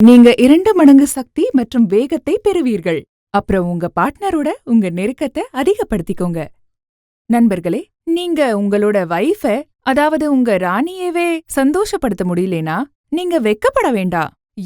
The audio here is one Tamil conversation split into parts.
நீங்க இரண்டு மடங்கு சக்தி மற்றும் வேகத்தை பெறுவீர்கள். அப்புறம் உங்க பார்ட்னரோட உங்க நெருக்கத்தை அதிகப்படுத்திக்கோங்க. நண்பர்களே நீங்க உங்களோட வைஃப அதாவது உங்க ராணியவே சந்தோஷப்படுத்த முடியலனா நீங்க வெக்கப்பட வேண்டா.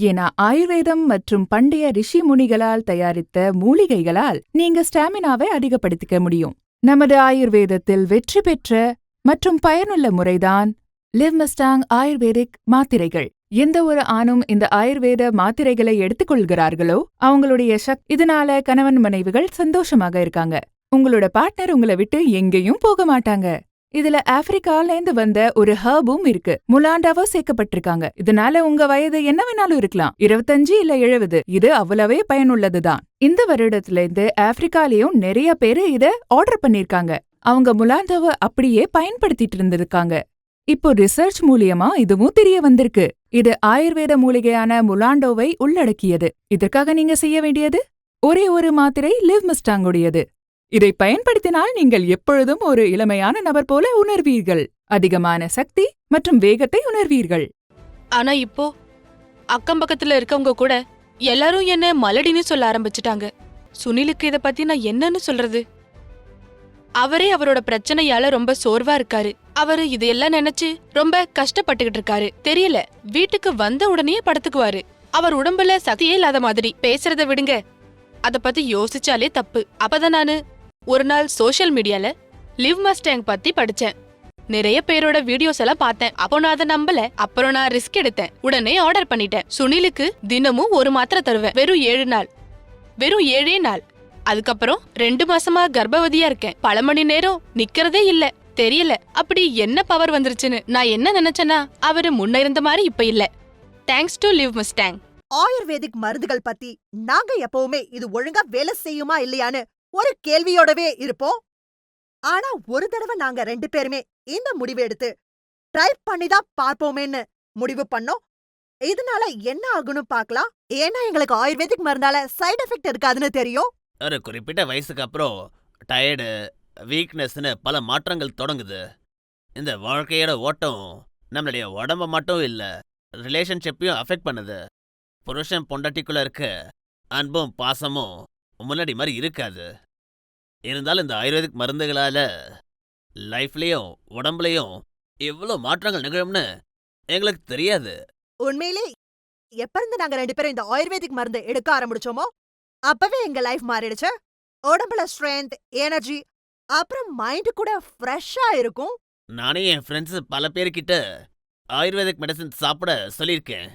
ஏன்னா ஆயுர்வேதம் மற்றும் பண்டைய ரிஷி முனிகளால் தயாரித்த மூலிகைகளால் நீங்க ஸ்டாமினாவை அதிகப்படுத்திக்க முடியும். நமது ஆயுர்வேதத்தில் வெற்றி பெற்ற மற்றும் பயனுள்ள முறைதான் லிவ் மஸ்டாங் ஆயுர்வேதிக் மாத்திரைகள். எந்த ஒரு ஆணும் இந்த ஆயுர்வேத மாத்திரைகளை எடுத்துக்கொள்கிறார்களோ அவங்களுடைய சக் இதனால கணவன் மனைவிகள் சந்தோஷமாக இருக்காங்க. உங்களோட பார்ட்னர் உங்களை விட்டு எங்கேயும் போக மாட்டாங்க. இதுல ஆப்பிரிக்கால இருந்து வந்த ஒரு ஹர்பும் இருக்கு. முலாண்டாவோ சேர்க்கப்பட்டிருக்காங்க. இதனால உங்க வயது என்ன வேணாலும் இருக்கலாம். இருபத்தஞ்சு இல்ல எழுபது இது அவ்வளவே பயனுள்ளதுதான். இந்த வருடத்துல இருந்து ஆப்பிரிக்காலேயும் நிறைய பேரு இத ஆர்டர் பண்ணிருக்காங்க. அவங்க முலாண்டாவை அப்படியே பயன்படுத்திட்டு இருந்திருக்காங்க. இப்போ ரிசர்ச் மூலியமா இதுவும் தெரிய வந்திருக்கு. இது ஆயுர்வேத மூலிகையான முலாண்டோவை உள்ளடக்கியது. இதற்காக நீங்க செய்ய வேண்டியது? ஒரே ஒரு மாத்திரை லிவ் மிஸ்டாங்குடையது. இதை பயன்படுத்தினால் நீங்கள் எப்பொழுதும் ஒரு இளமையான நபர் போல உணர்வீர்கள். அதிகமான சக்தி மற்றும் வேகத்தை உணர்வீர்கள். ஆனா இப்போ அக்கம் பக்கத்துல இருக்கவங்க கூட எல்லாரும் என்ன மலடின்னு சொல்ல ஆரம்பிச்சிட்டாங்க. சுனிலுக்கு இத பத்தி நான் என்னன்னு சொல்றது? அவரே அவரோட பிரச்சனையால ரொம்ப சோர்வா இருக்காரு. அவரு இதையெல்லாம் நினைச்சு ரொம்ப கஷ்டப்பட்டுகிட்டு இருக்காரு. தெரியல வீட்டுக்கு வந்த உடனே படுத்துக்குவாரு. அவர் உடம்புல சதியே இல்லாத மாதிரி. பேசுறத விடுங்க. அத பத்தி யோசிச்சாலே தப்பு. அப்பதான் நானு ஒரு நாள் சோஷியல் மீடியால லிவ் மஸ்டேங் பத்தி படிச்சேன். நிறைய பேரோட வீடியோஸ் எல்லாம் பார்த்தேன். அப்போ நான் அதை நம்பல. அப்புறம் நான் ரிஸ்க் எடுத்தேன். உடனே ஆர்டர் பண்ணிட்டேன். சுனிலுக்கு தினமும் ஒரு மாத்திரை தருவேன். வெறும் ஏழு நாள். வெறும் ஏழே நாள். அதுக்கப்புறம் ரெண்டு மாசமா கர்ப்பவதியா இருக்கேன். பல மணி நேரம் நிக்கிறதே இல்ல. தெரியல. அப்படி என்ன பவர் வந்துருச்சுன்னு நான் என்ன நினைச்சேன்னா அவரு முன்ன இருந்த மாதிரி இப்ப இல்ல. தேங்க்ஸ் டு லிவ் மிஸ்டாங் ஆயுர்வேதிக் மருந்துகள் பத்தி நாங்க எப்பவுமே இது ஒழுங்கா வேலை செய்யுமா இல்லையான்னு ஒரு கேள்வியோடவே இருப்போம். ஆனா ஒரு தடவை நாங்க ரெண்டு பேருமே இந்த முடிவு எடுத்து ட்ரை பண்ணி தான் பார்ப்போமேன்னு முடிவு பண்ணோம். இதனால என்ன ஆகும்னு பார்க்கலாம். ஏன்னா எங்களுக்கு ஆயுர்வேதிக் மருந்தால சைடு எஃபெக்ட் இருக்காதுன்னு தெரியும். ஒரு குறிப்பிட்ட வயசுக்கு அப்புறம் டயர்டு வீக்னஸ்னு பல மாற்றங்கள் தொடங்குது. இந்த வாழ்க்கையோட ஓட்டம் நம்மளுடைய உடம்ப மட்டும் இல்ல ரிலேஷன்ஷிப்பையும் அஃபெக்ட் பண்ணுது. புருஷன் பொண்டாட்டிக்குள்ள இருக்க அன்பும் பாசமும் முன்னாடி மாதிரி இருக்காது. இருந்தாலும் இந்த ஆயுர்வேதிக் மருந்துகளால லைஃப்லயும் உடம்புலயும் எவ்வளோ மாற்றங்கள் நிகழும்னு எங்களுக்கு தெரியாது. உண்மையிலே எப்ப இருந்து நாங்க ரெண்டு பேரும் இந்த ஆயுர்வேதிக் மருந்து எடுக்க ஆரம்பிச்சோமோ அப்பவே எங்க லைஃப் மாறிடுச்சு. உடம்புல ஸ்ட்ரென்த் எனர்ஜி அப்புறம் மைண்ட் கூட ஃப்ரெஷ்ஷா இருக்கும். நானே என் ஃப்ரெண்ட்ஸ் பல பேர்கிட்ட ஆயுர்வேதிக் மெடிசன் சாப்பிட சொல்லியிருக்கேன்.